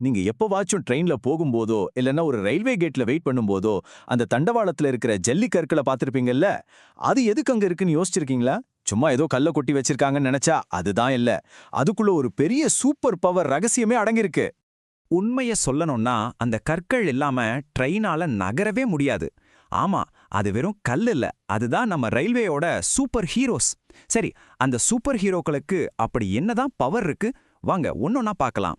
நீங்க எப்பவாச்சும் ட்ரெயின்ல போகும்போதோ இல்லைன்னா ஒரு ரயில்வே கேட்ல வெயிட் பண்ணும்போதோ அந்த தண்டவாளத்துல இருக்கிற ஜல்லி கற்களை பார்த்துருப்பீங்கல்ல அது எதுக்கு அங்க இருக்குன்னு யோசிச்சிருக்கீங்களா? சும்மா ஏதோ கல்ல கொட்டி வச்சிருக்காங்கன்னு நினைச்சா அதுதான் இல்ல. அதுக்குள்ள ஒரு பெரிய சூப்பர் பவர் ரகசியமே அடங்கியிருக்கு. உண்மைய சொல்லணும்னா அந்த கற்கள் இல்லாம ட்ரெயினால நகரவே முடியாது. ஆமா அது வெறும் கல் இல்ல. அதுதான் நம்ம ரயில்வேயோட சூப்பர் ஹீரோஸ் சரி அந்த சூப்பர் ஹீரோக்களுக்கு அப்படி என்னதான் பவர் இருக்கு? வாங்க ஒன்னொன்னா பார்க்கலாம்.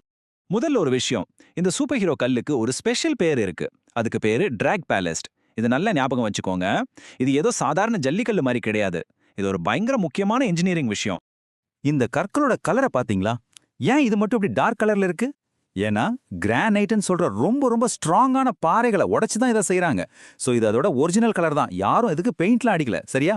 முதல்ல ஒரு விஷயம். இந்த சூப்பர் ஹீரோ கல்லுக்கு ஒரு ஸ்பெஷல் பேர் இருக்கு. அதுக்கு பேரு டிராக் பேலஸ்ட் இது நல்ல ஞாபகம் வச்சுக்கோங்க. இது ஏதோ சாதாரண ஜல்லிக்கல்லு மாதிரி கிடையாது. இது ஒரு பயங்கர முக்கியமான இன்ஜினியரிங் விஷயம். இந்த கற்களோட கலரை பாத்தீங்களா? ஏன் இது மட்டும் இப்படி டார்க் கலர்ல இருக்கு? ஏன்னா கிரானைட்னு சொல்ற ரொம்ப ரொம்ப ஸ்ட்ராங்கான பாறைகளை உடைச்சு தான் இதை செய்றாங்க. சோ இது அதோட ஒரிஜினல் கலர் தான். யாரும் இதுக்கு பெயிண்ட்லாம் அடிக்கல. சரியா?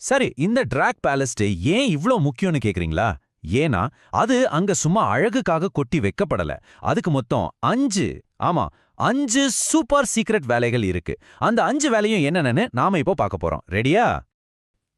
சரி இந்த டிராக் பேலஸ்ட் ஏன் இவ்ளோ முக்கியம்னு கேக்குறீங்களா? ஏன்னா அது அங்க சும்மா அழகுக்காக கொட்டி வைக்கப்படல. அதுக்கு மொத்தம் அஞ்சு ஆமா அஞ்சு சூப்பர் சீக்ரெட் வேலைகள் இருக்கு. அந்த அஞ்சு வேலையும் என்னென்னு நாம இப்போ பார்க்க போறோம். ரெடியா?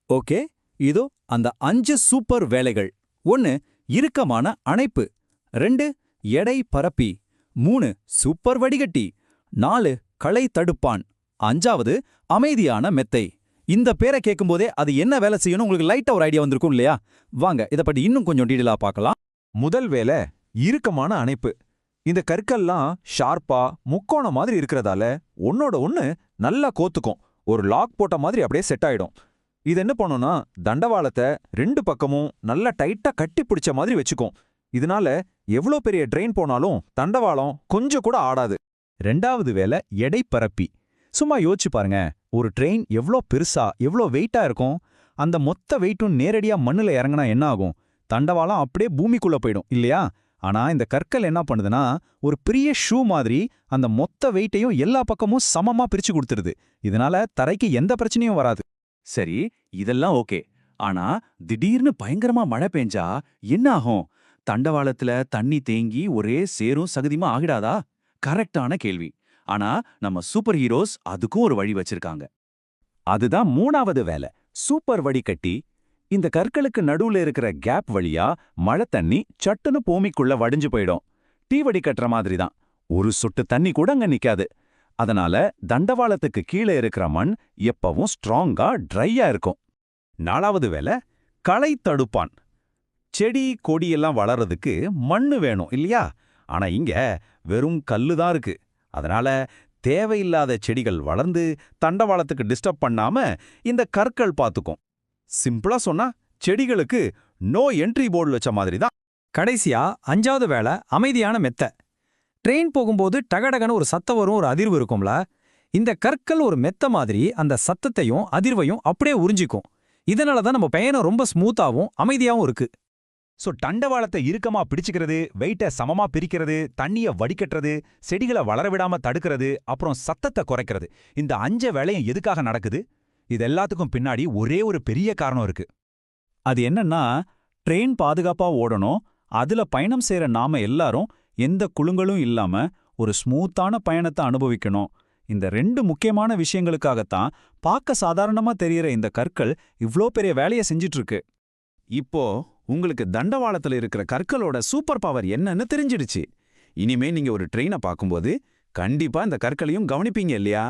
ஓகே இதோ அந்த அஞ்சு சூப்பர் வேலைகள். ஒன்னு இறுக்கமான அணைப்பு. ரெண்டு எடை பரப்பி. மூணு சூப்பர் வடிகட்டி. நாலு களை தடுப்பான். அஞ்சாவது அமைதியான மெத்தை. இந்த பேரை கேட்கும்போதே அது என்ன வேலை செய்யணும் உங்களுக்கு லைட்டா ஒரு ஐடியா வந்திருக்கும் இல்லையா? வாங்க இதை பற்றி இன்னும் கொஞ்சம் டீடெயிலாக பார்க்கலாம். முதல் வேலை இறுக்கமான அணைப்பு. இந்த கற்கள்லாம் ஷார்ப்பா முக்கோணம் மாதிரி இருக்கிறதால ஒன்னோட ஒன்னு நல்லா கோத்துக்கும். ஒரு லாக் போட்ட மாதிரி அப்படியே செட் ஆயிடும். இது என்ன பண்ணும்னா தண்டவாளத்தை ரெண்டு பக்கமும் நல்லா டைட்டா கட்டி பிடிச்ச மாதிரி வச்சுக்கும். இதனால எவ்வளோ பெரிய ட்ரெயின் போனாலும் தண்டவாளம் கொஞ்சம் கூட ஆடாது. ரெண்டாவது வேலை எடை பரப்பி சும்மா யோசிச்சு பாருங்க. ஒரு ட்ரெயின் எவ்வளோ பெருசா எவ்வளோ வெயிட்டா இருக்கும்? அந்த மொத்த வெயிட்டும் நேரடியா மண்ணுல இறங்கினா என்ன ஆகும்? தண்டவாளம் அப்படியே பூமிக்குள்ள போயிடும் இல்லையா? ஆனா இந்த கற்கள் என்ன பண்ணுதுன்னா ஒரு பெரிய ஷூ மாதிரி அந்த மொத்த வெயிட்டையும் எல்லா பக்கமும் சமமா பிரிச்சு கொடுத்துருது. இதனால தரைக்கு எந்த பிரச்சனையும் வராது. சரி இதெல்லாம் ஓகே. ஆனா திடீர்னு பயங்கரமா மழை பெஞ்சா என்ன ஆகும்? தண்டவாளத்துல தண்ணி தேங்கி ஒரே சேரும் சகதியுமா ஆகிடாதா? கரெக்டான கேள்வி. ஆனா நம்ம சூப்பர் ஹீரோஸ் அதுக்கும் ஒரு வழி வச்சிருக்காங்க. அதுதான் மூணாவது வேலை. சூப்பர் வடிகட்டி இந்த கற்களுக்கு நடுவுல இருக்கிற கேப் வழியா மழை தண்ணி சட்டுன்னு பூமிக்குள்ள வடிஞ்சு போயிடும். டீ வடி கட்டுற மாதிரி தான் ஒரு சொட்டு தண்ணி கூட அங்க நிக்காது. அதனால தண்டவாளத்துக்கு கீழே இருக்கிற மண் எப்பவும் ஸ்ட்ராங்கா ட்ரையா இருக்கும். நாலாவது வேலை களை தடுப்பான். செடி கொடியெல்லாம் வளர்றதுக்கு மண்ணு வேணும் இல்லையா? ஆனா இங்க வெறும் கல்லு தான் இருக்கு. அதனால தேவையில்லாத செடிகள் வளர்ந்து தண்டவாளத்துக்கு டிஸ்டர்ப் பண்ணாம இந்த கற்கள் பார்த்துக்கும் சிம்பிளா சொன்னா செடிகளுக்கு நோ என்ட்ரி போர்டு வச்ச மாதிரி தான் கடைசியா அஞ்சாவது வேலை அமைதியான மெத்த. ட்ரெயின் போகும்போது டகடகன்னு ஒரு சத்தம் வரும் ஒரு அதிர்வு இருக்கும்ல. இந்த கற்கள் ஒரு மெத்த மாதிரி அந்த சத்தத்தையும் அதிர்வையும் அப்படியே உறிஞ்சிக்கும். இதனால தான் நம்ம பயணம் ரொம்ப ஸ்மூத்தாவும் அமைதியாவும் இருக்கு. சோ தண்டவாளத்தை இறுக்கமா பிடிச்சுக்கிறது வெயிட்ட சமமா பிரிக்கிறது தண்ணிய வடிக்கட்டுறது செடிகளை வளர விடாம தடுக்கிறது அப்புறம் சத்தத்தை குறைக்கிறது. இந்த அஞ்ச வேலையும் எதுக்காக நடக்குது? இது எல்லாத்துக்கும் பின்னாடி ஒரே ஒரு பெரிய காரணம் இருக்கு. அது என்னன்னா ட்ரெயின் பாதுகாப்பா ஓடணும் அதுல பயணம் செய்யற நாம எல்லாரும் எந்த குழுங்களும் இல்லாம ஒரு ஸ்மூத்தான பயணத்தை அனுபவிக்கணும். இந்த ரெண்டு முக்கியமான விஷயங்களுக்காகத்தான் பார்க்க சாதாரணமா தெரியற இந்த கற்கள் இவ்ளோ பெரிய வேலையை செஞ்சிட்டு இருக்கு இப்போ உங்களுக்கு தண்டவாளத்துல இருக்கிற கற்களோட சூப்பர் பவர் என்னன்னு தெரிஞ்சிடுச்சு இனிமே நீங்க ஒரு ட்ரெயினை பார்க்கும்போது கண்டிப்பா இந்த கற்களையும் கவனிப்பீங்க இல்லையா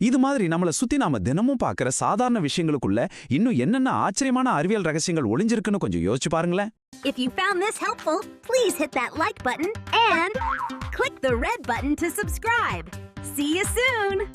இது மாதிரி நம்மள சுத்தி நாம தினமும் பார்க்கற சாதாரண விஷயங்களுக்குள்ள இன்னும் என்னென்ன ஆச்சரியமான அறிவியல் ரகசியங்கள் ஒளிஞ்சிருக்குன்னு கொஞ்சம் யோசிச்சு பாருங்களேன் If you found this helpful, please hit that like button and click the red button to subscribe. See you soon!